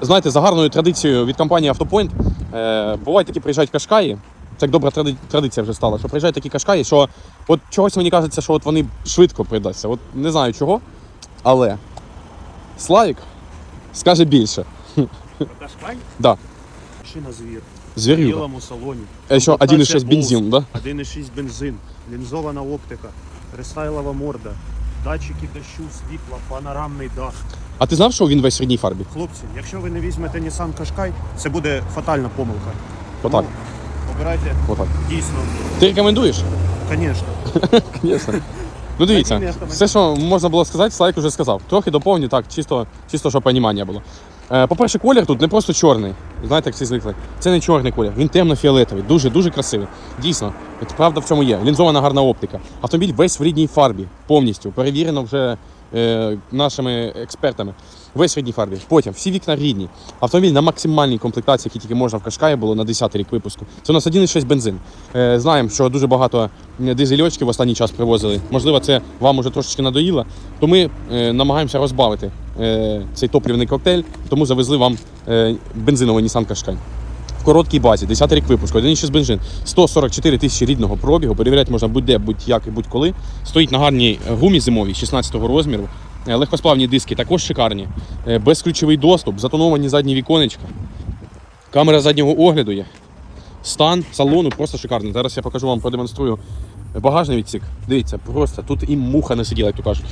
знаєте, за гарною традицією від компанії Автопойнт е, бувають такі приїжджають кашкаї. Це як добра традиція вже стала, що приїжджають такі кашкаї, що от чогось мені кажеться, що от вони швидко придаться. От не знаю чого, але Славік скаже більше. Кашкай? Да. Машина звір. В білому салоні. Е, Що 1,6 Комплектація бензин, да? 1,6 бензин, лінзована оптика, рестайлова морда, датчики дощу, світла, панорамний дах. А ти знав, що він весь в рідній фарбі? Хлопці, якщо ви не візьмете Nissan Qashqai, це буде фатальна помилка. Отак. Тому обирайте Отак. дійсно, Ти рекомендуєш? звісно. Звісно. Ну дивіться, все, що можна було сказати, Слайк вже сказав. Трохи доповню, так, чисто, чисто щоб розуміння було. Е, По-перше, колір тут не просто чорний. Знаєте, як всі звикли. Це не чорний колір, він темно-фіолетовий, дуже дуже красивий. Дійсно, правда в чому є. Лінзована гарна оптика. Автомобіль весь в рідній фарбі, повністю. Перевірено вже е, нашими експертами. Весь рідній фарбі. Потім всі вікна рідні. Автомобіль на максимальній комплектації, які тільки можна в Кашкаї було на 10-й рік випуску. Це у нас 1,6 бензин. Е, знаємо, що дуже багато дизельочків в останній час привозили. Можливо, це вам уже трошечки надоїло. То ми е, намагаємося розбавити е, цей топлівний коктейль, тому завезли вам е, бензиновий Nissan Qashqai. В короткій базі, 10 рік випуску, 1,6 бензин, 144 тисячі рідного пробігу, перевіряти можна будь-де, будь-як і будь-коли. Стоїть на гарній гумі зимовій 16-го розміру. Е, Легкосплавні диски також шикарні. Е, Безключовий доступ, затоновані задні віконечка. Камера заднього огляду є. Стан салону просто шикарний. Зараз я покажу вам, продемонструю багажний відсік. Дивіться, просто тут і муха не сиділа, як то кажуть.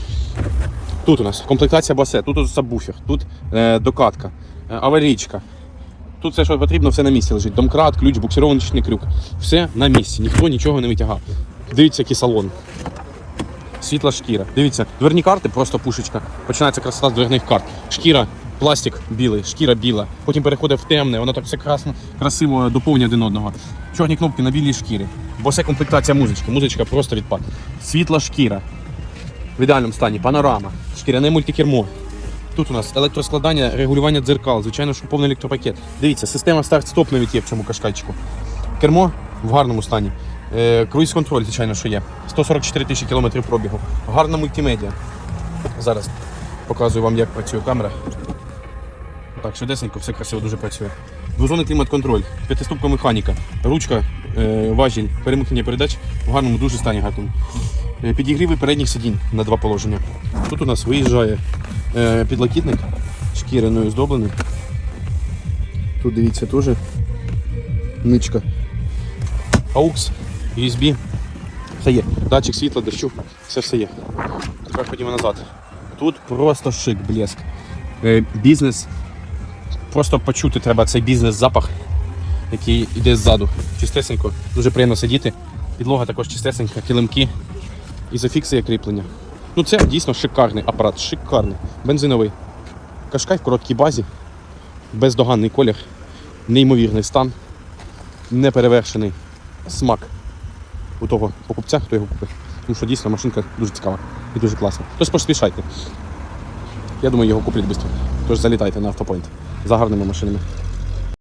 Тут у нас комплектація басе, тут сабвуфер, тут е, докатка, е, аварійка. Тут все, що потрібно, все на місці лежить. Домкрат, ключ, буксировочний крюк. Все на місці, ніхто нічого не витягав. Дивіться, який салон. Світла шкіра. Дивіться, дверні карти, просто пушечка. Починається красота з дверних карт. Шкіра, пластик білий, шкіра біла. Потім переходить в темне, воно так все красно, красиво доповнює один одного. Чорні кнопки на білій шкірі. Бо це комплектація музички. Музичка просто відпад. Світла шкіра. В ідеальному стані, панорама, шкіряне мультикермо. Тут у нас електроскладання, регулювання дзеркал, звичайно, що повний електропакет. Дивіться, система старт-стоп навіть є в цьому кашкайчику. Кермо в гарному стані. Е, круїз-контроль, звичайно, що є. 144 тисячі кілометрів пробігу. Гарна мультимедіа. Зараз показую вам, як працює камера. Так, швидесенько, все красиво, дуже працює. Двозонний клімат-контроль, п'ятиступка механіка, ручка, е, важіль, перемкнення передач в гарному, дуже стані гарному. Е, Підігріви передніх сидінь на два положення. Тут у нас виїжджає підлокітник шкіряною здоблений. Тут дивіться теж ничка. AUX, USB. Все є. Датчик світла, дощу, все все є. Тепер ходімо назад. Тут просто шик, блеск. Е, бізнес. Просто почути треба цей бізнес-запах, який йде ззаду. Чистесенько, дуже приємно сидіти. Підлога також чистесенька, килимки. Ізофіксія кріплення. Ну це дійсно шикарний апарат, шикарний. Бензиновий. Кашкай в короткій базі, бездоганний колір, неймовірний стан, неперевершений смак у того покупця, хто його купив. Тому що дійсно машинка дуже цікава і дуже класна. Тож поспішайте. Я думаю, його куплять швидко. Тож залітайте на автопойнт за гарними машинами.